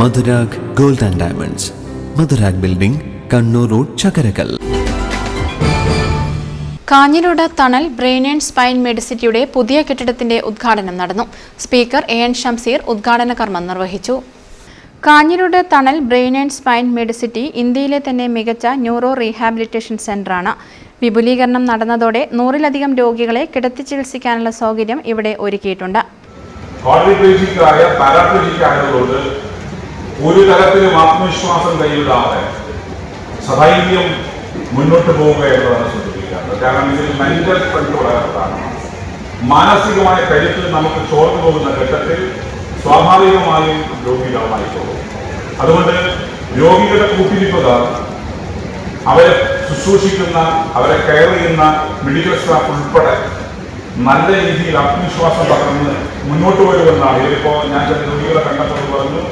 Madhurag gold and diamonds. Madhurag building Kannur road Chakkarakal. Kanhirode Thanal brain and spine മെഡിസിറ്റിയുടെ പുതിയ കെട്ടിടത്തിന്റെ ഉദ്ഘാടനം നടന്നു. Speaker A N Shamseer ഉദ്ഘാടന കർമ്മം നിർവഹിച്ചു. Kanhirode Thanal brain and spine Medicity ഇന്ത്യയിലെ തന്നെ മികച്ച ന്യൂറോ റീഹാബിലിറ്റേഷൻ സെന്ററാണ്. വിപുലീകരണം നടന്നതോടെ നൂറിലധികം രോഗികളെ കിടത്തി ചികിത്സിക്കാനുള്ള സൗകര്യം ഇവിടെ ഒരുക്കിയിട്ടുണ്ട്. ഒരു തരത്തിലും ആത്മവിശ്വാസം കൈവിടാതെ സധൈര്യം മുന്നോട്ട് പോവുക എന്നതാണ് സൂചിപ്പിക്കുന്നത് കാരണം ഇതിൽ മെന്റൽ സ്ട്രെങ്ത് വളരെ മാനസികമായ കരുത്തിൽ നമുക്ക് ചോർന്നു പോകുന്ന ഘട്ടത്തിൽ സ്വാഭാവികമായും രോഗികളായി പോകും. അതുകൊണ്ട് രോഗികളുടെ കൂട്ടിരിപ്പുകാർ അവരെ ശുശ്രൂഷിക്കുന്ന അവരെ കെയർ ചെയ്യുന്ന മെഡിക്കൽ സ്റ്റാഫ് ഉൾപ്പെടെ നല്ല രീതിയിൽ ആത്മവിശ്വാസം പകർന്ന് മുന്നോട്ട് വരുമെന്നാണ് ഇതിലിപ്പോ ഞാൻ ചില രോഗികളെ കണ്ടപ്പോൾ പറഞ്ഞു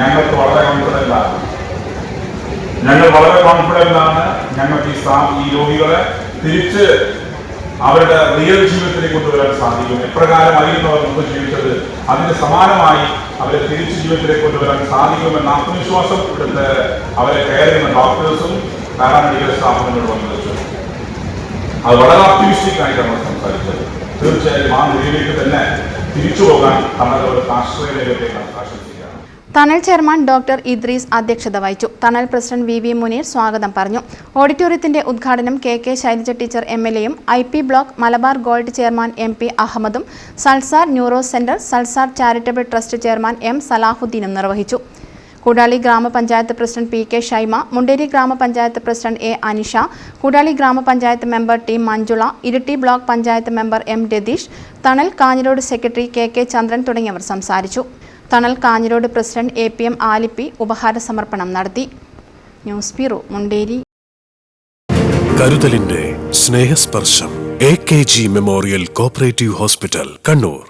ഞങ്ങൾക്ക് വളരെ കോൺഫിഡന്റ് ആണ്. ഞങ്ങൾ വളരെ കോൺഫിഡന്റ് ആണ്. ഞങ്ങൾക്ക് ഈ ഈ രോഗികളെ തിരിച്ച് അവരുടെ റിയൽ ജീവിതത്തിലേക്ക് കൊണ്ടുവരാൻ സാധിക്കും എപ്രകാരം അറിയുന്നവർ മുമ്പ് ജീവിച്ചത് അതിന് സമാനമായി അവരെ തിരിച്ച് ജീവിതത്തിലേക്ക് കൊണ്ടുവരാൻ സാധിക്കുമെന്ന ആത്മവിശ്വാസം ഇവിടുത്തെ അവരെ കെയർ ചെയ്യുന്ന ഡോക്ടേഴ്സും പാരാമെഡിക്കൽ സ്റ്റാഫുകളും എന്നോട് വന്നു വെച്ചു. അത് വളരെ ആപ്റ്റിമിസ്റ്റിക് ആയിട്ടാണ് നമ്മൾ സംസാരിച്ചത്. തീർച്ചയായും ആ നിലയിലേക്ക് തന്നെ തിരിച്ചു പോകാൻ നമ്മൾ ഒരു ആശ്രയത്തിലേക്ക് ആശംസിക്കുകയാണ് തണൽ ചെയർമാൻ ഡോക്ടർ ഇദ്രീസ് അധ്യക്ഷത വഹിച്ചു. തണൽ പ്രസിഡന്റ് വി വി മുനീർ സ്വാഗതം പറഞ്ഞു. ഓഡിറ്റോറിയത്തിന്റെ ഉദ്ഘാടനം K K Shailaja teacher M L എയും I P block Malabar gold chairman M P അഹമ്മദും Salsar neuro centre Salsar charitable trust chairman M സലാഹുദ്ദീനും നിർവഹിച്ചു. Koodali grama panchayat president P K Shaima Munderi grama panchayat president A Anisha Koodali grama panchayat member T Manjula Iritty block panchayat member M Ratheesh Thanal Kanhirode secretary K K Chandran തുടങ്ങിയവർ സംസാരിച്ചു. Thanal Kanhirode president A P M Alippi ഉപഹാര സമർപ്പണം നടത്തി. News bureau Munderi. കരുതലിന്റെ Snehasparsham A K G memorial cooperative hospital Kannur.